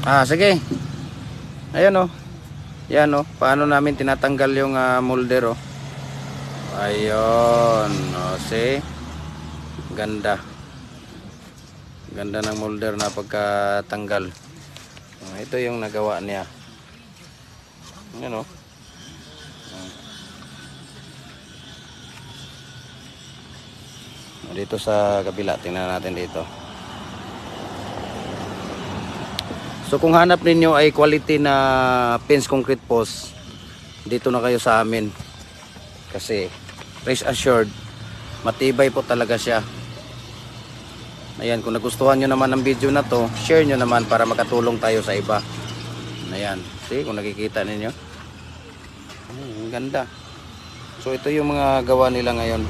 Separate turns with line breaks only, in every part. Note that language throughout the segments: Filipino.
Ah, sige. Ayan oh. Yan oh. Paano namin tinatanggal yung ah, molder oh. Ayun. Oh, see? Ganda. Ganda ng molder na pagkatanggal. Oh, ito yung nagawa niya. Yan oh. Oh, Dito sa kabila, tingnan natin dito. So kung hanap ninyo ay quality na fence concrete post, dito na kayo sa amin. Kasi rest assured, matibay po talaga siya. Ayan, kung nagustuhan nyo naman ang video na to, share nyo naman para makatulong tayo sa iba. Ayan, see kung nakikita ninyo. Hmm, ang ganda. So ito yung mga gawa nila ngayon.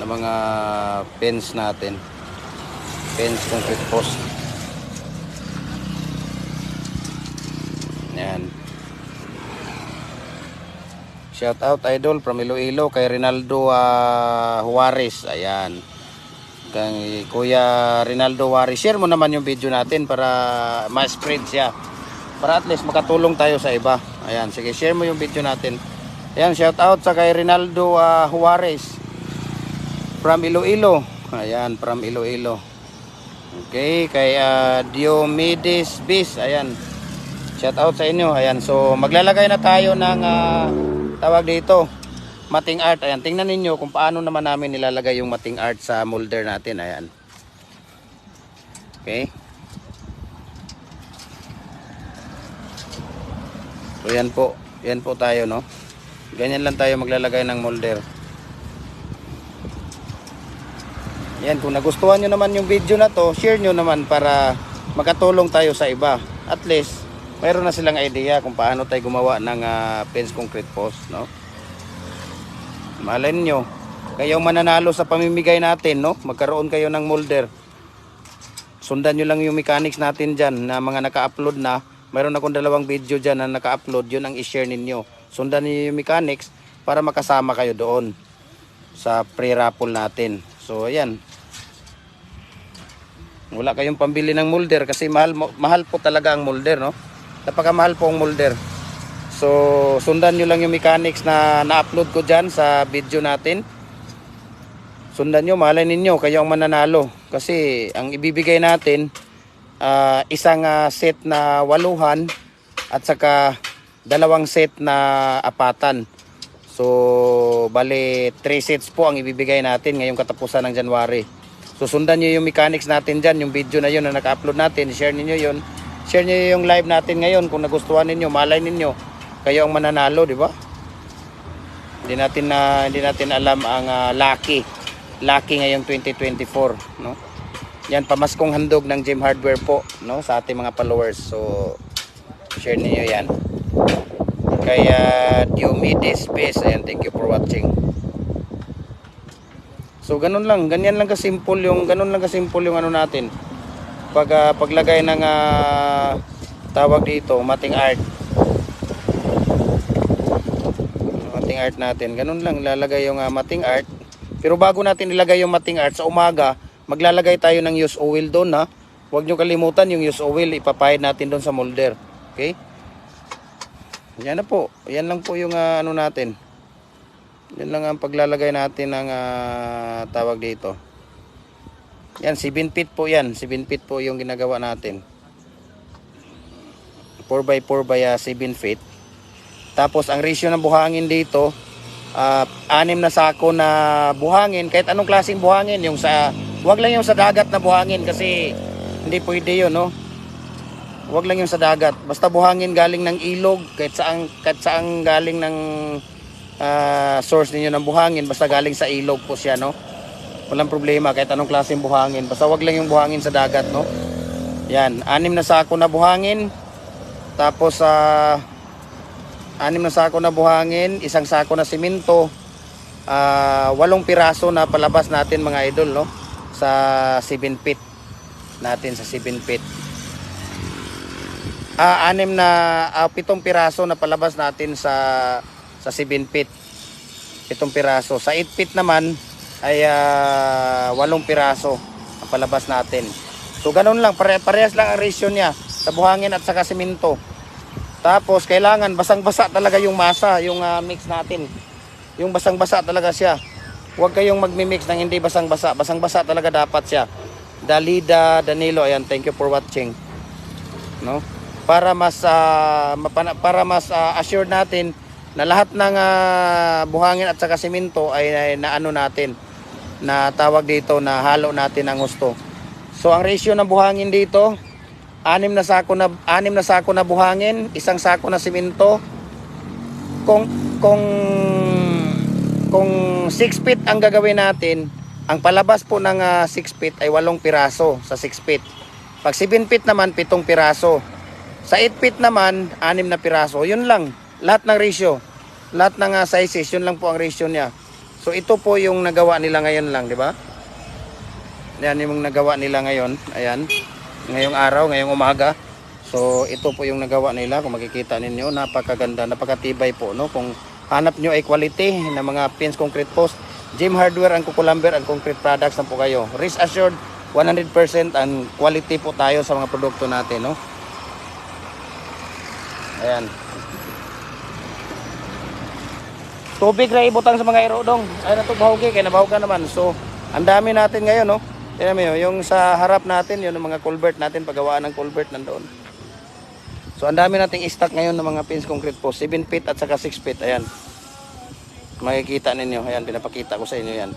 Na mga fence natin fence concrete post. Yan. Shout out idol from Iloilo kay Rinaldo ah, Juarez. Ayan. Kay Kuya Rinaldo Juarez. Share mo naman yung video natin para ma-spread siya. Para at least makatulong tayo sa iba. Ayan sige share mo yung video natin. Ayan shout out sa kay Rinaldo ah, Juarez. From Iloilo. Ayan from Iloilo Okay, kay uh, Diomedes Bis, ayan. Shout out sa inyo. Ayan, so maglalagay na tayo ng ah, tawag dito, mating art. Ayan, tingnan ninyo kung paano naman namin nilalagay yung mating art sa molder natin. Ayan. Okay. So yan po, yan po tayo, no. Ganyan lang tayo maglalagay ng molder. Yan, kung nagustuhan nyo naman yung video na to, share nyo naman para makatulong tayo sa iba. At least, mayroon na silang idea kung paano tayo gumawa ng ah, fence concrete post, no? Malay nyo, kayo mananalo sa pamimigay natin, no? Magkaroon kayo ng molder. Sundan nyo lang yung mechanics natin dyan na mga naka-upload na. Mayroon akong dalawang video dyan na naka-upload, yun ang i-share ninyo. Sundan niyo yung mechanics para makasama kayo doon sa pre-raffle natin. So, ayan. Wala kayong pambili ng molder kasi mahal mahal po talaga ang molder, no? Napakamahal po ang molder. So, sundan nyo lang yung mechanics na na-upload ko dyan sa video natin. Sundan nyo, malay ninyo, kayo ang mananalo. Kasi ang ibibigay natin, ah, isang ah, set na waluhan at saka dalawang set na apatan. So, bali 3 sets po ang ibibigay natin ngayong katapusan ng January. So, sundan nyo yung mechanics natin dyan, yung video na yun na naka-upload natin, share ninyo yun. Share nyo yung live natin ngayon kung nagustuhan ninyo, malay ninyo, kayo ang mananalo, di ba? Hindi natin na hindi natin alam ang ah, lucky. Lucky ngayong 2024, no? Yan pamaskong handog ng Gym Hardware po, no, sa ating mga followers. So, share niyo 'yan. Kaya Diomedes Space, ayan, thank you for watching. So ganun lang, ganyan lang kasimple yung ganun lang kasimple yung ano natin. Pag ah, paglagay ng ah, tawag dito, mating art. Mating art natin, ganun lang lalagay yung ah, mating art. Pero bago natin ilagay yung mating art sa umaga, maglalagay tayo ng use oil doon ha. Huwag nyo kalimutan yung use oil, ipapahid natin doon sa molder. Okay? Yan na po. Yan lang po yung ah, ano natin. Yan lang ang paglalagay natin ng ah, tawag dito. Yan, 7 feet po yan. 7 feet po yung ginagawa natin. 4x4 by 7 feet. Tapos ang ratio ng buhangin dito, ah, anim na sako na buhangin. Kahit anong klaseng buhangin. Yung sa, wag lang yung sa dagat na buhangin kasi hindi pwede yun, no? Wag lang yung sa dagat. Basta buhangin galing ng ilog, kahit saan, kahit saan galing ng ah, source ninyo ng buhangin, basta galing sa ilog po siya, no? Walang problema kahit anong klaseng buhangin. Basta wag lang yung buhangin sa dagat, no? Yan, anim na sako na buhangin. Tapos sa anim na sako na buhangin, isang sako na simento, ah, walong piraso na palabas natin mga idol, no? Sa 7 feet natin sa 7 feet. Ah, anim na ah, pitong piraso na palabas natin sa sa 7 feet. Pitong piraso. Sa 8 feet naman ay ah, walong piraso ang palabas natin. So ganun lang, pare parehas lang ang ratio niya sa buhangin at saka simento. Tapos kailangan basang-basa talaga yung masa, yung ah, mix natin. Yung basang-basa talaga siya. Huwag kayong magmi-mix ng hindi basang-basa. Basang-basa talaga dapat siya. Dalida, Danilo, ayan, thank you for watching. No? Para mas mapana- para mas ah, assured natin na lahat ng ah, buhangin at saka simento ay, ay naano natin na tawag dito na halo natin ang gusto. So ang ratio ng buhangin dito, anim na sako na anim na sako na buhangin, isang sako na simento. Kung kung kung 6 feet ang gagawin natin, ang palabas po ng 6 feet ay 8 piraso sa 6 feet. Pag 7 feet naman, 7 piraso. Sa 8 feet naman, 6 na piraso. Yun lang. Lahat ng ratio. Lahat ng ah, sizes, yun lang po ang ratio niya. So ito po yung nagawa nila ngayon lang, di ba? Yan yung nagawa nila ngayon. Ayan. Ngayong araw, ngayong umaga. So ito po yung nagawa nila. Kung makikita ninyo, napakaganda, napakatibay po. No? Kung hanap nyo ay quality ng mga pins concrete post, Jim Hardware and Kukulamber and Concrete Products na po kayo. Risk assured, 100% and quality po tayo sa mga produkto natin. No? Ayan. Tubig na ibutang sa mga irodong. Ay na to bahawgi kaya nabahugan naman. So, ang dami natin ngayon, no? Tingnan mo yun, yung sa harap natin, yun ang mga culvert natin, paggawaan ng culvert nandoon. So, ang dami nating stock ngayon ng mga pins concrete post. 7 feet at saka 6 feet. Ayan. Makikita ninyo. Ayan, pinapakita ko sa inyo yan.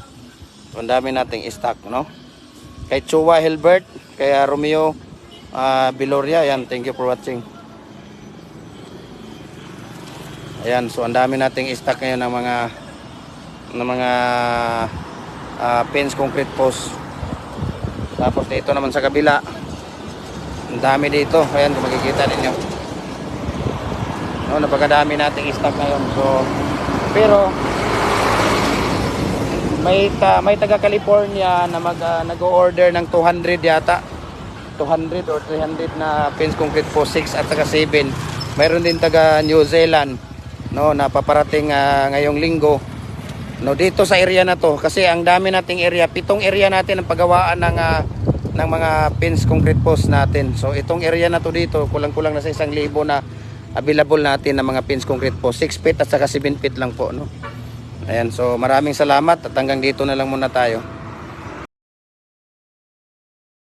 So, ang dami nating stock, no? Kay Chua Hilbert, kay Romeo ah, Biloria. Ayan, thank you for watching. Ayan, so ang dami nating stock ngayon ng mga ng mga ah, pins concrete post. Tapos dito naman sa kabila. Ang dami dito. Ayan, makikita ninyo. No, napakadami nating stock ngayon. So, pero may ta, may taga California na mag ah, nag-order ng 200 yata. 200 or 300 na pins concrete post 6 at saka 7. Mayroon din taga New Zealand no napaparating ah, ngayong linggo. No dito sa area na to kasi ang dami nating area pitong area natin ang paggawaan ng ah, ng mga pins concrete post natin. So itong area na to dito kulang-kulang na sa isang libo na available natin ng mga pins concrete post 6 feet at saka 7 feet lang po no? Ayan so maraming salamat at hanggang dito na lang muna tayo